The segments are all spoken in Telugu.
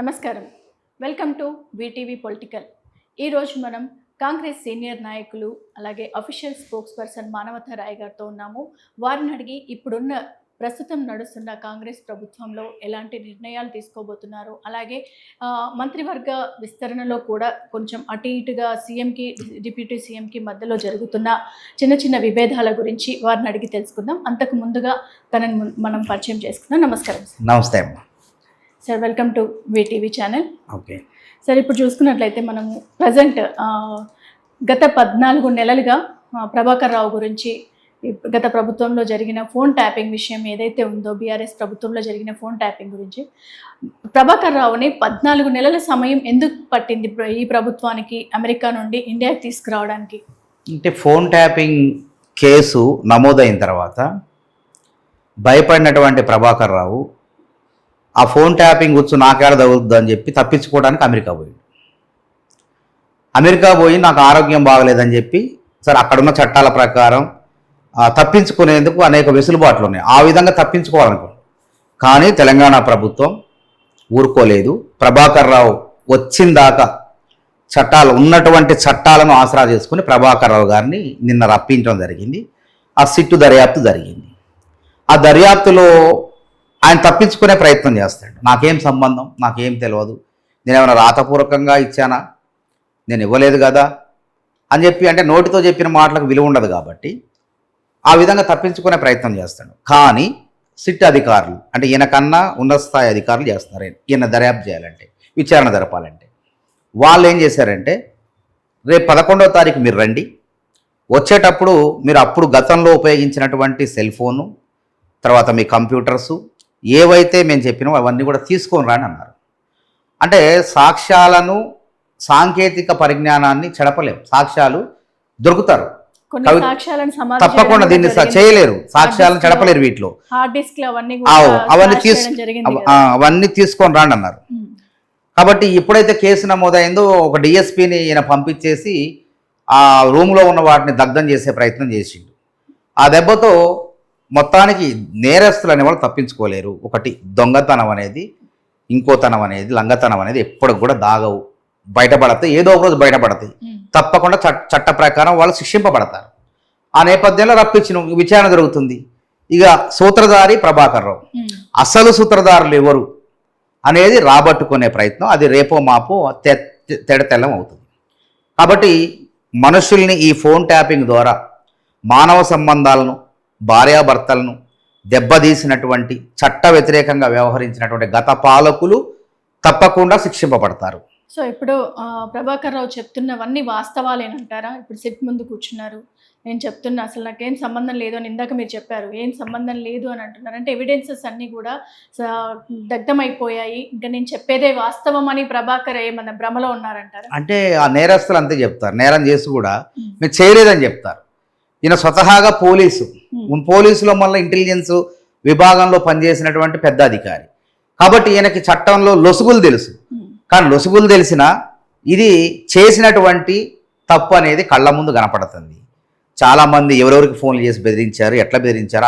నమస్కారం. Welcome to VTV political. ఈరోజు మనం కాంగ్రెస్ సీనియర్ నాయకులు అలాగే అఫీషియల్ స్పోక్స్ పర్సన్ మానవత రాయ్ గారితో ఉన్నాము. వారిని అడిగి ఇప్పుడున్న ప్రస్తుతం నడుస్తున్న కాంగ్రెస్ ప్రభుత్వంలో ఎలాంటి నిర్ణయాలు తీసుకోబోతున్నారు అలాగే మంత్రివర్గ విస్తరణలో కూడా కొంచెం అటు ఇటుగా సీఎంకి డిప్యూటీ సీఎంకి మధ్యలో జరుగుతున్న చిన్న చిన్న విభేదాల గురించి వారిని అడిగి తెలుసుకుందాం. అంతకు ముందుగా తనని మనం పరిచయం చేసుకుందాం. నమస్కారం నమస్తే అమ్మా. Sir welcome to VTV channel okay sir ఇప్పుడు చూసుకున్నట్లయితే మనము ప్రజెంట్ గత పద్నాలుగు నెలలుగా ప్రభాకర్ రావు గురించి గత ప్రభుత్వంలో జరిగిన ఫోన్ ట్యాపింగ్ విషయం ఏదైతే ఉందో బీఆర్ఎస్ ప్రభుత్వంలో జరిగిన ఫోన్ ట్యాపింగ్ గురించి ప్రభాకర్ రావుని పద్నాలుగు నెలల సమయం ఎందుకు పట్టింది ఈ ప్రభుత్వానికి అమెరికా నుండి ఇండియాకి తీసుకురావడానికి? అంటే ఫోన్ ట్యాపింగ్ కేసు నమోదైన తర్వాత భయపడినటువంటి ప్రభాకర్ రావు ఆ ఫోన్ ట్యాపింగ్ వచ్చు నాకేడ తగులుద్దు అని చెప్పి తప్పించుకోవడానికి అమెరికా పోయింది అమెరికా పోయి నాకు ఆరోగ్యం బాగలేదని చెప్పి సరే అక్కడున్న చట్టాల ప్రకారం తప్పించుకునేందుకు అనేక వెసులుబాట్లు ఉన్నాయి. ఆ విధంగా తప్పించుకోవాలనుకో కానీ తెలంగాణ ప్రభుత్వం ఊరుకోలేదు. ప్రభాకర్ రావు వచ్చిందాకా చట్టాలు ఉన్నటువంటి చట్టాలను ఆసరా చేసుకుని ప్రభాకర్ రావు గారిని నిన్న రప్పించడం జరిగింది. ఆ సిట్టు దర్యాప్తు జరిగింది. ఆ దర్యాప్తులో ఆయన తప్పించుకునే ప్రయత్నం చేస్తాడు. నాకేం సంబంధం? నాకేం తెలియదు నేను ఏమైనా రాతపూర్వకంగా ఇచ్చానా? నేను ఇవ్వలేదు కదా? అని చెప్పి అంటే నోటితో చెప్పిన మాటలకు విలువ ఉండదు కాబట్టి ఆ విధంగా తప్పించుకునే ప్రయత్నం చేస్తాడు. కానీ సిట్ అధికారులు అంటే ఈయనకన్నా ఉన్నత స్థాయి అధికారులు చేస్తున్నారు. ఈయన దర్యాప్తు చేయాలంటే విచారణ జరపాలంటే. వాళ్ళు ఏం చేశారంటే రేపు పదకొండవ తారీఖు మీరు రండి. వచ్చేటప్పుడు మీరు అప్పుడు గతంలో ఉపయోగించినటువంటి సెల్ ఫోను తర్వాత మీ కంప్యూటర్సు ఏవైతే మేము చెప్పినామో అవన్నీ కూడా తీసుకొని రాని అన్నారు. అంటే సాక్ష్యాలను సాంకేతిక పరిజ్ఞానాన్ని చెడపలేం. సాక్ష్యాలు దొరుకుతారు. తప్పకుండా దీన్ని. చేయలేరు. సాక్ష్యాలను చెడపలేరు వీటిలో. అవన్నీ తీసు అవన్నీ తీసుకొని రాండి అన్నారు. కాబట్టి ఎప్పుడైతే కేసు నమోదైందో ఒక డిఎస్పీని ఈయన పంపించేసి ఆ రూమ్లో ఉన్న వాటిని దగ్ధం చేసే ప్రయత్నం చేసిండు. ఆ దెబ్బతో మొత్తానికి నేరస్తులు అనేవాళ్ళు తప్పించుకోలేరు. ఒకటి దొంగతనం అనేది ఇంకోతనం అనేది లంగతనం అనేది ఎప్పటికి కూడా దాగవు. బయటపడతాయి ఏదో ఒక రోజు బయటపడతాయి. తప్పకుండా చట్ చట్ట ప్రకారం వాళ్ళు శిక్షింపబడతారు. ఆ నేపథ్యంలో రప్పించిన విచారణ జరుగుతుంది. ఇక సూత్రధారి ప్రభాకర్ రావు. అసలు సూత్రధారులు ఎవరు అనేది రాబట్టుకునే ప్రయత్నం అది రేపో మాపో తెడతెల్లం అవుతుంది. కాబట్టి మనుషుల్ని ఈ ఫోన్ ట్యాపింగ్ ద్వారా మానవ సంబంధాలను భార్యాభర్తలను దెబ్బతీసినటువంటి చట్ట వ్యతిరేకంగా వ్యవహరించినటువంటి గత పాలకులు తప్పకుండా శిక్షింపబడతారు. సో ఇప్పుడు ప్రభాకర్ రావు చెప్తున్నవన్నీ వాస్తవాలేనంటారా? ఇప్పుడు సిట్ ముందు కూర్చున్నారు. నేను చెప్తున్నా అసలు నాకేం సంబంధం లేదు అని ఇందాక మీరు చెప్పారు. ఏం సంబంధం లేదు అని అంటున్నారు. అంటే ఎవిడెన్సెస్ అన్నీ కూడా దగ్ధమైపోయాయి. ఇంకా నేను చెప్పేదే వాస్తవం అని ప్రభాకర్ ఏమన్నా భ్రమలో ఉన్నారంటారా? అంటే ఆ నేరస్తులు అంతే చెప్తారు. నేరం చేసి కూడా. మీరు చేయలేదని చెప్తారు. ఈయన స్వతహాగా పోలీసు. పోలీసులో మళ్ళీ ఇంటెలిజెన్స్ విభాగంలో పనిచేసినటువంటి పెద్ద అధికారి. కాబట్టి ఈయనకి చట్టంలో లొసుగులు తెలుసు. ఉమ్. కానీ లొసుగులు తెలిసిన ఇది చేసినటువంటి తప్పు అనేది కళ్ళ ముందు కనపడుతుంది. చాలామంది ఎవరెవరికి ఫోన్లు చేసి బెదిరించారు ఎట్లా బెదిరించారు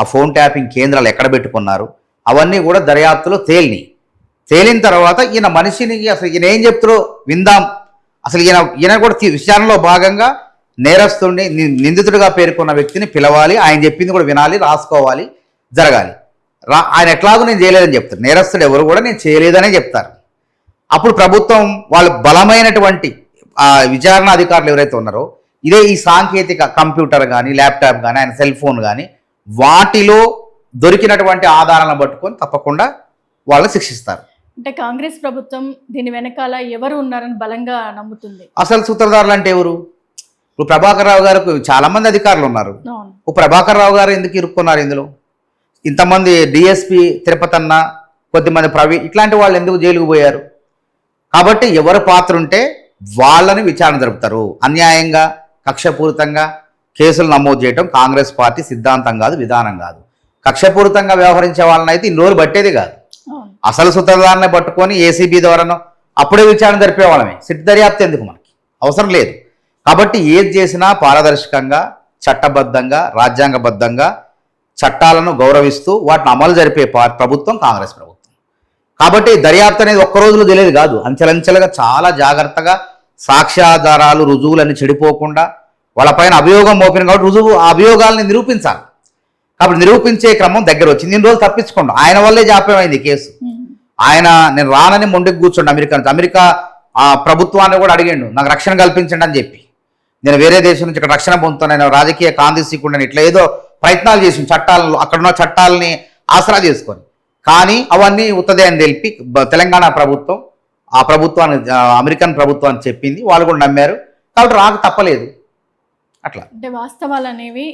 ఆ ఫోన్ ట్యాపింగ్ కేంద్రాలు ఎక్కడ పెట్టుకున్నారు అవన్నీ కూడా దర్యాప్తులో తేలిని తేలిన తర్వాత ఈయన మనిషిని అసలు ఈయన ఏం చెప్తారో విందాం. అసలు ఈయన ఈయన కూడా విచారణలో భాగంగా నేరస్తుడిని నిందితుడిగా పేర్కొన్న వ్యక్తిని పిలవాలి ఆయన చెప్పింది కూడా వినాలి రాసుకోవాలి జరగాలి. రా ఆయన ఎట్లాగో నేను చేయలేదని చెప్తారు. నేరస్తుడు ఎవరు కూడా నేను చేయలేదనే చెప్తారు. అప్పుడు ప్రభుత్వం వాళ్ళు బలమైనటువంటి విచారణ అధికారులు ఎవరైతే ఉన్నారో ఇదే ఈ సాంకేతిక కంప్యూటర్ కానీ ల్యాప్టాప్ కానీ ఆయన సెల్ ఫోన్ కానీ వాటిలో దొరికినటువంటి ఆధారాలను పట్టుకొని తప్పకుండా వాళ్ళని శిక్షిస్తారు. అంటే కాంగ్రెస్ ప్రభుత్వం దీని వెనకాల ఎవరు ఉన్నారని బలంగా నమ్ముతుంది? అసలు సూత్రధారులు అంటే ఎవరు? ఇప్పుడు ప్రభాకర్ రావు గారికి చాలా మంది అధికారులు ఉన్నారు. ప్రభాకర్ రావు గారు ఎందుకు ఇరుక్కున్నారు ఇందులో? ఇంతమంది డిఎస్పి తిరుపతి అన్న కొద్దిమంది ప్రవీణ్ ఇట్లాంటి వాళ్ళు ఎందుకు జైలుకు పోయారు? కాబట్టి ఎవరు పాత్ర ఉంటే వాళ్ళని విచారణ జరుపుతారు. అన్యాయంగా కక్షపూరితంగా కేసులు నమోదు చేయడం కాంగ్రెస్ పార్టీ సిద్ధాంతం కాదు విధానం కాదు. కక్షపూరితంగా వ్యవహరించే వాళ్ళని అయితే ఇన్ని రోజులు పట్టేది కాదు. అసలు సూత్రధారణ పట్టుకొని ఏసీబీ ద్వారానో అప్పుడే విచారణ జరిపేవాళ్ళమే సిట్ దర్యాప్తు ఎందుకు మనకి? అవసరం లేదు. కాబట్టి ఏది చేసినా పారదర్శకంగా చట్టబద్ధంగా రాజ్యాంగబద్ధంగా చట్టాలను గౌరవిస్తూ వాటిని అమలు జరిపే ప్రభుత్వం కాంగ్రెస్ ప్రభుత్వం. కాబట్టి దర్యాప్తు అనేది ఒక్క రోజులో తెలియదు కాదు. అంచెలంచెలుగా చాలా జాగ్రత్తగా సాక్ష్యాధారాలు రుజువులన్నీ చెడిపోకుండా వాళ్ళపైన అభియోగం మోపిన కాబట్టి రుజువు ఆ అభియోగాల్ని నిరూపించాలి. కాబట్టి నిరూపించే క్రమం దగ్గర వచ్చింది ఇన్ని రోజులు తప్పించుకోండి. ఆయన వల్లే జాప్యమైంది కేసు. ఆయన నేను రానని మొండికి కూర్చోండి అమెరికా నుంచి. అమెరికా ఆ ప్రభుత్వాన్ని కూడా అడిగాడు నాకు రక్షణ కల్పించండి అని చెప్పి. నేను వేరే దేశం నుంచి ఇక్కడ రక్షణ పొందుతాను నేను రాజకీయ కాంతిసీకుండా ఇట్లా ఏదో ప్రయత్నాలు చేసి చట్టాలను అక్కడున్న చట్టాలని ఆసరా చేసుకొని. కానీ అవన్నీ ఉత్తదే అని తెలిపి తెలంగాణ ప్రభుత్వం ఆ ప్రభుత్వాన్ని అమెరికన్ ప్రభుత్వాన్ని చెప్పింది. వాళ్ళు కూడా నమ్మారు. కాబట్టి రాక తప్పలేదు. అట్లా. అంటే వాస్తవాలు అనేవి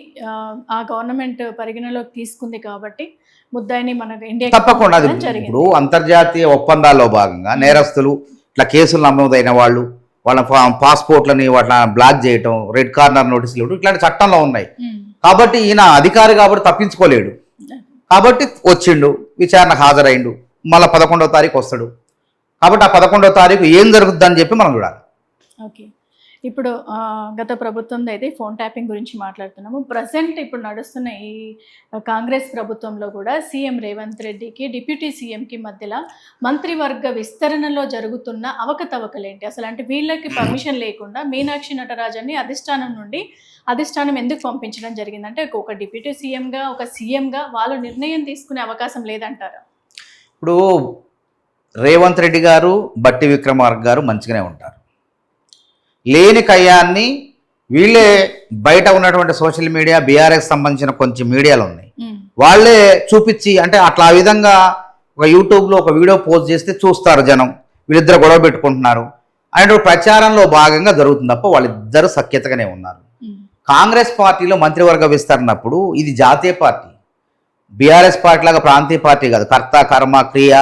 ఆ, గవర్నమెంట్ పరిగణలోకి తీసుకుంది కాబట్టి ముద్దాయిని మనకు ఇండియా తప్పకుండా. ఇప్పుడు అంతర్జాతీయ ఒప్పందాల్లో భాగంగా నేరస్తులు ఇట్లా కేసులు నమోదైన వాళ్ళు వాళ్ళ పాస్పోర్ట్లని వాటిని బ్లాక్ చేయటం రెడ్ కార్నర్ నోటీసులు ఇవ్వడం ఇట్లాంటి చట్టంలో ఉన్నాయి. కాబట్టి ఈయన అధికారి కాబట్టి తప్పించుకోలేడు. కాబట్టి వచ్చిండు విచారణకు హాజరైండు మళ్ళీ పదకొండవ తారీఖు వస్తాడు. కాబట్టి ఆ పదకొండవ తారీఖు ఏం జరుగుతుందని చెప్పి మనం చూడాలి. ఓకే. ఇప్పుడు గత ప్రభుత్వంలో అయితే ఫోన్ ట్యాపింగ్ గురించి మాట్లాడుతున్నాము. ప్రజెంట్ ఇప్పుడు నడుస్తున్న ఈ కాంగ్రెస్ ప్రభుత్వంలో కూడా సీఎం రేవంత్ రెడ్డికి డిప్యూటీ సీఎంకి మధ్యలో మంత్రివర్గ విస్తరణలో జరుగుతున్న అవకతవకలేంటి? అసలు అంటే వీళ్ళకి పర్మిషన్ లేకుండా మీనాక్షి నటరాజన్ని అధిష్టానం నుండి అధిష్టానం ఎందుకు పంపించడం జరిగిందంటే ఒక డిప్యూటీ సీఎంగా ఒక సీఎంగా వాళ్ళు నిర్ణయం తీసుకునే అవకాశం లేదంటారా? ఇప్పుడు రేవంత్ రెడ్డి గారు బట్టి విక్రమార్క గారు మంచిగానే ఉంటారు. లేని కయ్యాన్ని వీళ్ళే బయట ఉన్నటువంటి సోషల్ మీడియా బీఆర్ఎస్ సంబంధించిన కొంచెం మీడియాలు ఉన్నాయి. వాళ్ళే చూపించి అంటే అట్లా విధంగా ఒక యూట్యూబ్లో ఒక వీడియో పోస్ట్ చేస్తే చూస్తారు జనం. వీళ్ళిద్దరు గొడవ పెట్టుకుంటున్నారు. అనేటువంటి ప్రచారంలో భాగంగా జరుగుతుంది తప్ప వాళ్ళిద్దరు సఖ్యతగానే ఉన్నారు. కాంగ్రెస్ పార్టీలో మంత్రివర్గ విస్తరణప్పుడు ఇది జాతీయ పార్టీ. బీఆర్ఎస్ పార్టీ లాగా ప్రాంతీయ పార్టీ కాదు. కర్త కర్మ క్రియ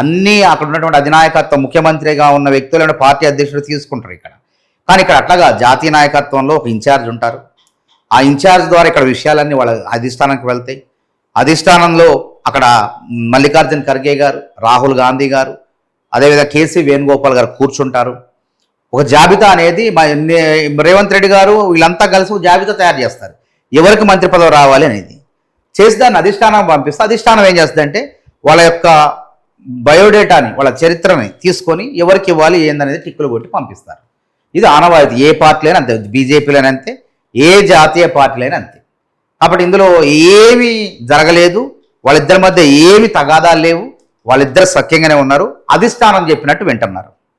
అన్నీ అక్కడ ఉన్నటువంటి అధినాయకత్వం ముఖ్యమంత్రిగా ఉన్న వ్యక్తులను పార్టీ అధ్యక్షుడు తీసుకుంటారు ఇక్కడ. కానీ ఇక్కడ అట్లాగా జాతీయ నాయకత్వంలో ఒక ఇన్ఛార్జ్ ఉంటారు. ఆ ఇన్ఛార్జ్ ద్వారా ఇక్కడ విషయాలన్నీ వాళ్ళ అధిష్టానానికి వెళ్తాయి. అధిష్టానంలో అక్కడ మల్లికార్జున్ ఖర్గే గారు రాహుల్ గాంధీ గారు అదేవిధంగా కేసీ వేణుగోపాల్ గారు కూర్చుంటారు. ఒక జాబితా అనేది మ- రేవంత్ రెడ్డి గారు వీళ్ళంతా కలిసి జాబితా తయారు చేస్తారు. ఎవరికి మంత్రి పదవి రావాలి అనేది. చేసి దాన్ని అధిష్టానం పంపిస్తే అధిష్టానం ఏం చేస్తుందంటే వాళ్ళ యొక్క బయోడేటాని వాళ్ళ చరిత్రని తీసుకొని ఎవరికి ఇవ్వాలి ఏందనేది టిక్కులు కొట్టి పంపిస్తారు. ఇది ఆనవాయితీ. ఏ పార్టీలైనా అంతే బీజేపీలైనా అంతే ఏ జాతీయ పార్టీలైనా అంతే. కాబట్టి ఇందులో ఏమీ జరగలేదు వాళ్ళిద్దరి మధ్య ఏమి తగాదాలు లేవు వాళ్ళిద్దరు సఖ్యంగానే ఉన్నారు అధిష్టానం చెప్పినట్టు వింటున్నారు.